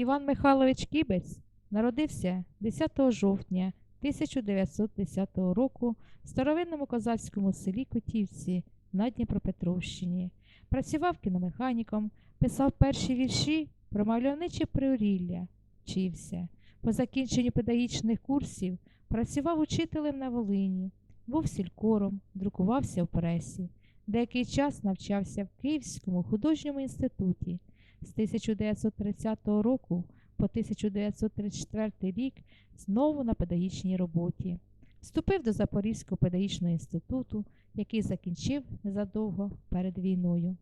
Іван Михайлович Кібець народився 10 жовтня 1910 року в старовинному козацькому селі Котівці на Дніпропетровщині. Працював кіномеханіком, писав перші вірші про мальовниче приурілля, вчився. По закінченню педагогічних курсів працював учителем на Волині, був сількором, друкувався в пресі. Деякий час навчався в Київському художньому інституті. З 1930 року по 1934 рік знову на педагогічній роботі. Вступив до Запорізького педагогічного інституту, який закінчив незадовго перед війною.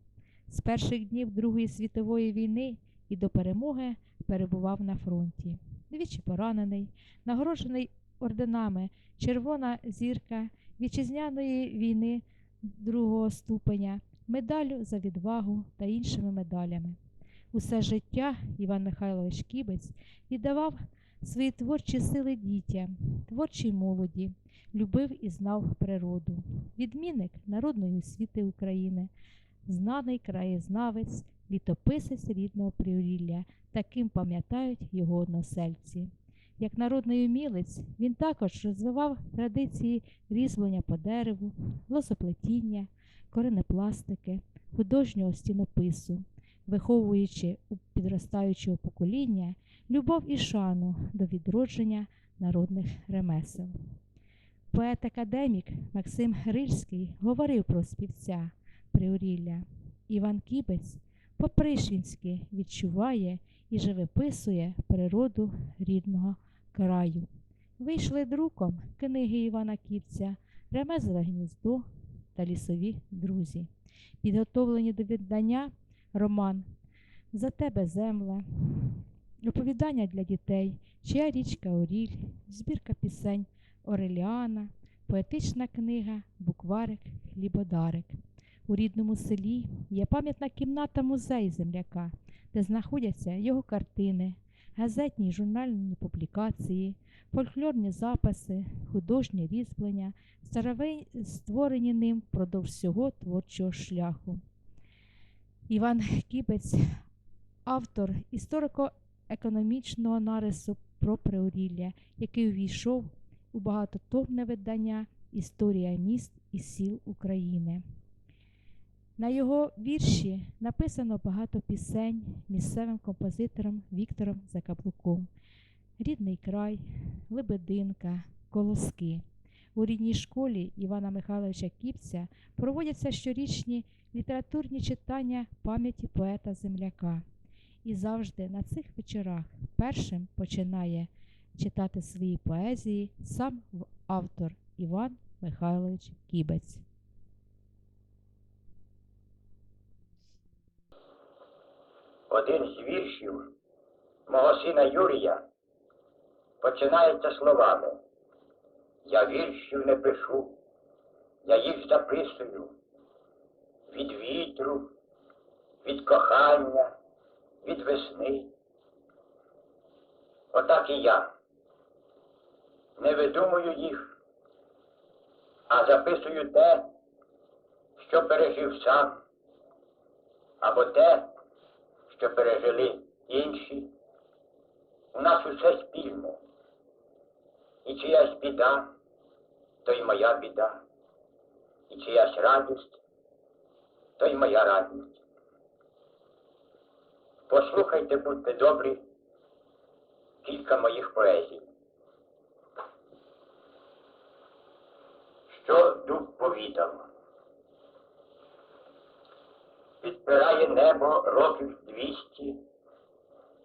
З перших днів Другої світової війни і до перемоги перебував на фронті. Двічі поранений, нагороджений орденами Червона зірка вітчизняної війни другого ступеня, медаллю за відвагу та іншими медалями. Усе життя Іван Михайлович Кібець віддавав свої творчі сили дітям, творчій молоді, любив і знав природу. Відмінник народної освіти України, знаний краєзнавець, літописець рідного приурілля, таким пам'ятають його односельці. Як народний умілець, він також розвивав традиції різьблення по дереву, лозоплетіння, коренепластики, художнього стінопису, виховуючи у підростаючого покоління любов і шану до відродження народних ремесел. Поет-академік Максим Грильський говорив про співця Приурілля. Іван Кібець по-пришвінськи відчуває і живописує природу рідного краю. Вийшли друком книги Івана Кібця, Ремезове гніздо та лісові друзі. Підготовлені до віддання роман За тебе земле, оповідання для дітей, чия річка Оріль, збірка пісень Ореліана, поетична книга Букварик Хлібодарик. У рідному селі є пам'ятна кімната музей земляка, де знаходяться його картини, газетні й журнальні публікації, фольклорні записи, художні різьблення, старовий створені ним впродовж всього творчого шляху. Іван Кіпець, автор історико-економічного нарису про приурілля, який увійшов у багатотомне видання Історія міст і сіл України. На його вірші написано багато пісень місцевим композитором Віктором Закаплуком. Рідний край, Лебединка, Колоски. У рідній школі Івана Михайловича Кіпця проводяться щорічні літературні читання пам'яті поета земляка. І завжди на цих вечорах першим починає читати свої поезії сам автор Іван Михайлович Кібець. Один з віршів мого сина Юрія починається словами Я віршів не пишу, я їх записую від вітру, від кохання, від весни. Отак і я не видумую їх, а записую те, що пережив сам, або те, що пережили інші. У нас усе спільне. І чиясь біда, то й моя біда, і чиясь радість, то й моя радість. Послухайте, будьте добрі, кілька моїх поезій. Що дуб повідав? Підпирає небо років двісті,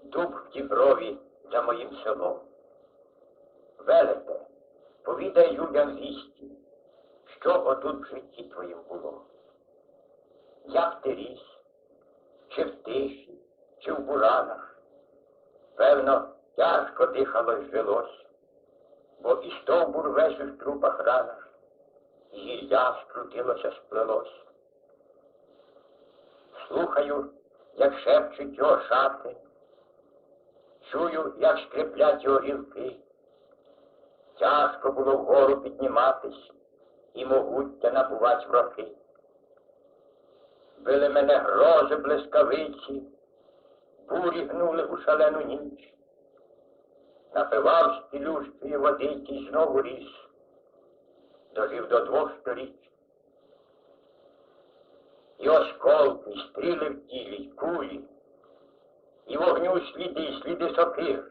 дуб в діброві за моїм селом. Велете, повідай людям вісті, що отут в житті твоїм було. Як ти ріс, чи в тиші, чи в буранах, певно, тяжко дихалось жилось, бо і стовбур весь у трупах ранах, і гілля скрутилося, сплелось. Слухаю, як шепчуть його шати, чую, як скриплять його гілки. Тяжко було вгору підніматись і могуття набувать в роки. Били мене грози блискавиці, бурі гнули у шалену ніч. Напивав цілющої водички й знову ріс, дожив до двох сторіч. І осколки, стріли в тілі, кулі, і вогню сліди, сліди сокир.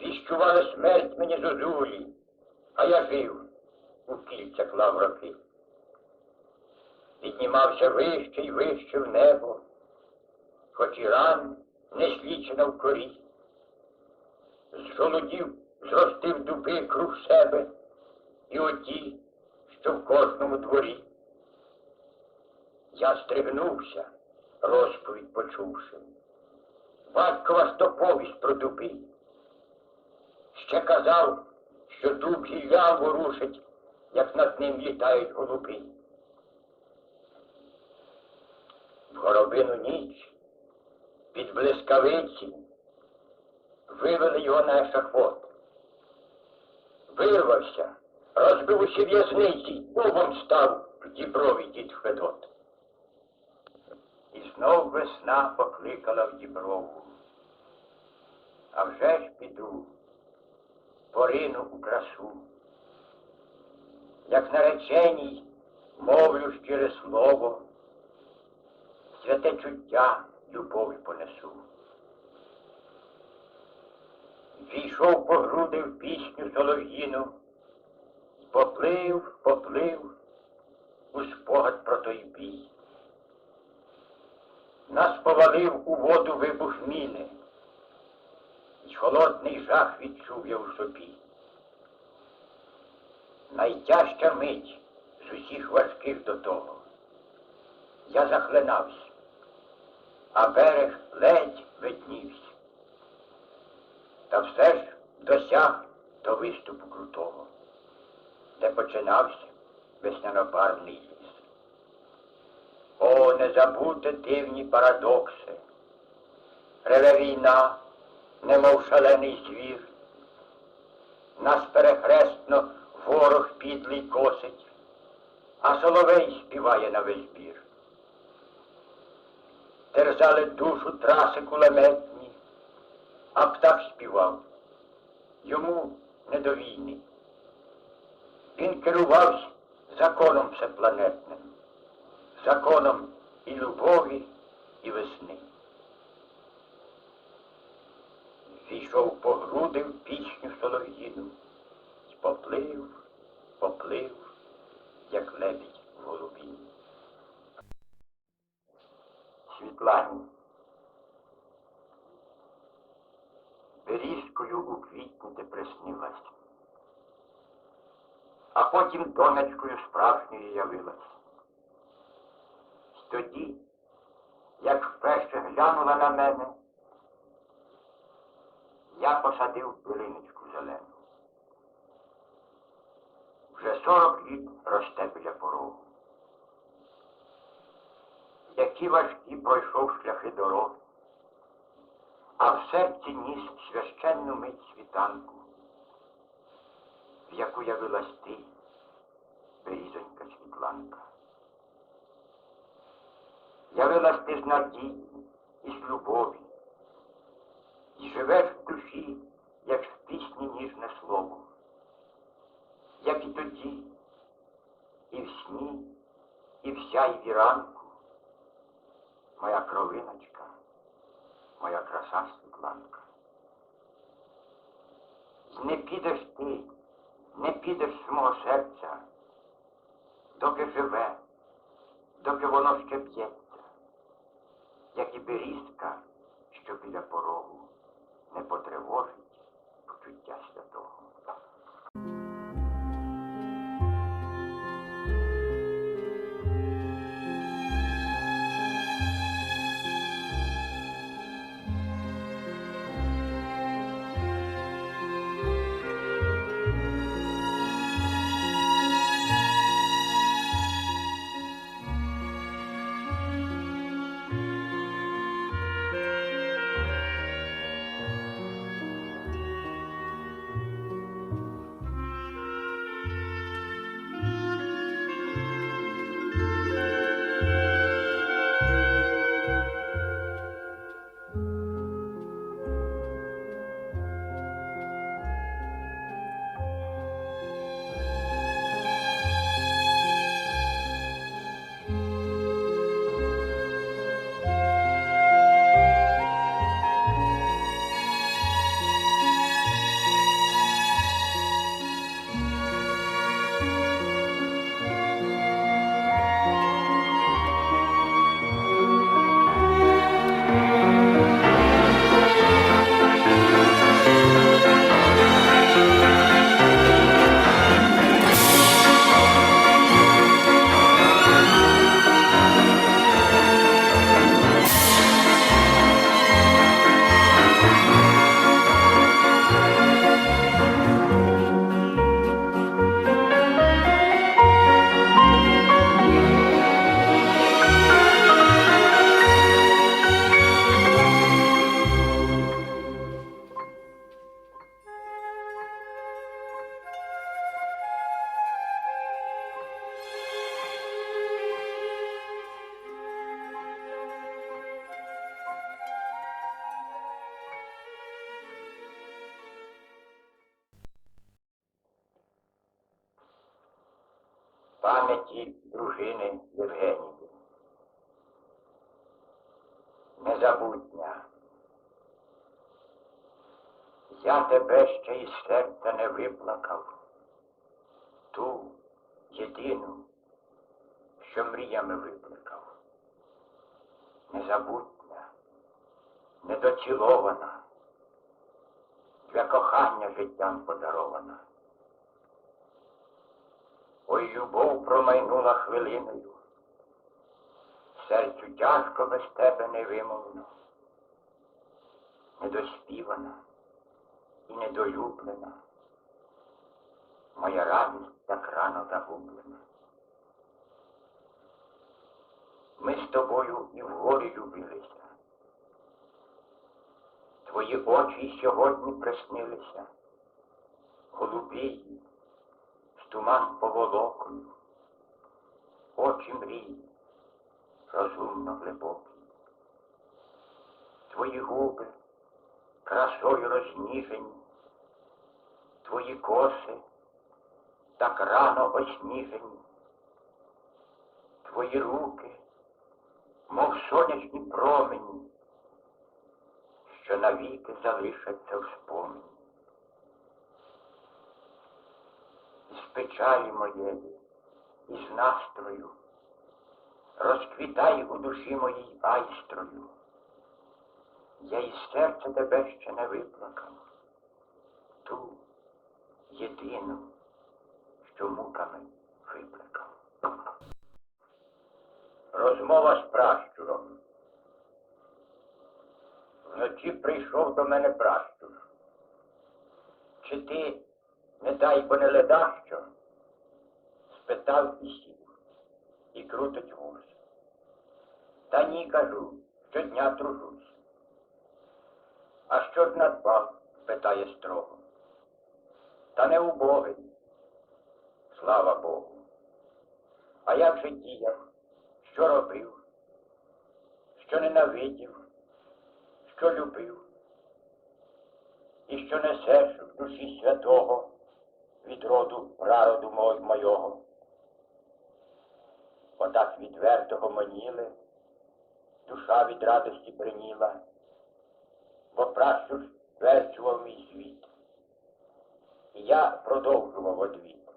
Віщували смерть мені зозулі, а я жив у кільця клав роки. Піднімався вище й вище в небо, хоч і ран не слічена в корі. З жолудів зростив дуби круг себе і оті, що в кожному дворі. Я стригнувся, розповідь почувши. Батькова стоповість про дуби. Ще казав, що дуб гілля ворушить, як над ним літають голуби. В горобину ніч під блискавиці вивели його на ешафот. Вирвався, розбив в'язниці, дубом став в діброві дід Федот. І знов весна покликала в діброву. А вже ж піду, порину у красу. Як нареченій мовлю щире слово, святе чуття любові понесу. Війшов по груди в пісню солов'їну, поплив, поплив у спогад про той бій. Нас повалив у воду вибух міни, й холодний жах відчув я у собі. Найтяжча мить з усіх важких до того. Я захлинався, а берег ледь виднівся. Та все ж досяг до виступу крутого, де починався веснянопарний ліс. О, не забудьте дивні парадокси. Реве війна, немов шалений звір. Нас перехрестно ворог підлий косить, а соловей співає на весь бір. Терзали душу траси кулеметні, а птах співав. Йому не до війни. Він керувався законом всепланетним, законом і любові, і весни. Війшов по груди в пісню солов'їну, і поплив, поплив, як лебідь Світлані. Берізкою у квітні ти приснилась, а потім донечкою справжньою явилась. Тоді, як вперше глянула на мене, я посадив пилиночку зелену. Вже сорок літ росте біля порогу. Які важкі пройшов шляхи дороги, а в серці ніс священну мить світанку, в яку явилась ти, берізонька світланка. Явилась ти з надії і з любові, і живеш в душі, як в пісні ніжне слово, як і тоді, і в сні, і в сяйві ранку, моя кровиночка, моя краса світланка. Не підеш ти, не підеш з мого серця, доки живе, доки воно ще б'ється, як і берізка, що біля порогу не потривожить почуття святого. Пам'яті дружини Євгенії. Незабутня. Я тебе ще із серця не виплакав, ту єдину, що мріями викликав. Незабутня, недоцілована, для кохання життям подарована. Ой, любов промайнула хвилиною, серцю тяжко без тебе невимовно, недоспівана і недолюблена, моя радість так рано загублена. Ми з тобою і в горі любилися. Твої очі сьогодні приснилися, голубії, з туман поволокою, очі мрії, розумно глибокі. Твої губи красою розніжені, твої коси так рано осніжені, твої руки, мов сонячні промені, що навіки залишаться в спомені. Із печалі моєї, із настрою, розквітай у душі моїй айстрою. Я із серця тебе ще не виплакав, ту єдину, що муками виплакав. Розмова з пращуром. Вночі прийшов до мене пращур. Чи ти, не дай бо не ледащо? Спитав і сів, і крутить вуз. Та ні, кажу, щодня тружусь. А що ж надбав? питає строго. Та не убогий. Слава Богу. А як же діяв? Що робив? Що ненавидів? Що любив? І що несеш в душі святого від роду прароду мой- мойого? Отак відверто гомоніли, душа від радості приніла, бо пращур стверджував мій світ. І я продовжував одвіт.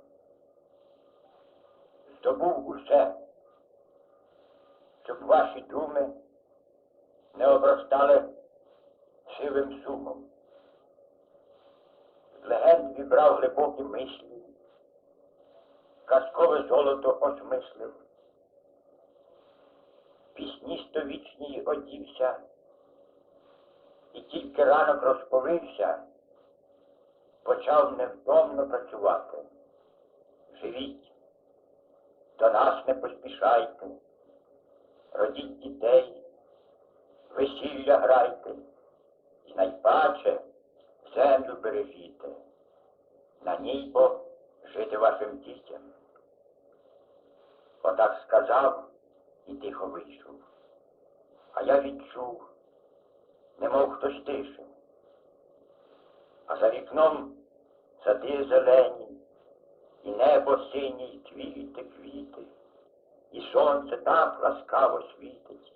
Здобув усе, щоб ваші думи не обростали сивим сумом. З легенд вібрав глибокі мислі, казкове золото осмислив, пісні сtovічні одівся, і тільки ранок розповився, почав невтомно працювати. Живіть, до нас не поспішайте, родіть дітей, весілля грайте, і найпаче землю бережіте, на ній бо жити вашим дітям. Отак сказав і тихо вийшов. А я відчув, немов хтось тише. А за вікном сади зелені, і небо синє, і квіти, квіти, і сонце так ласкаво світить.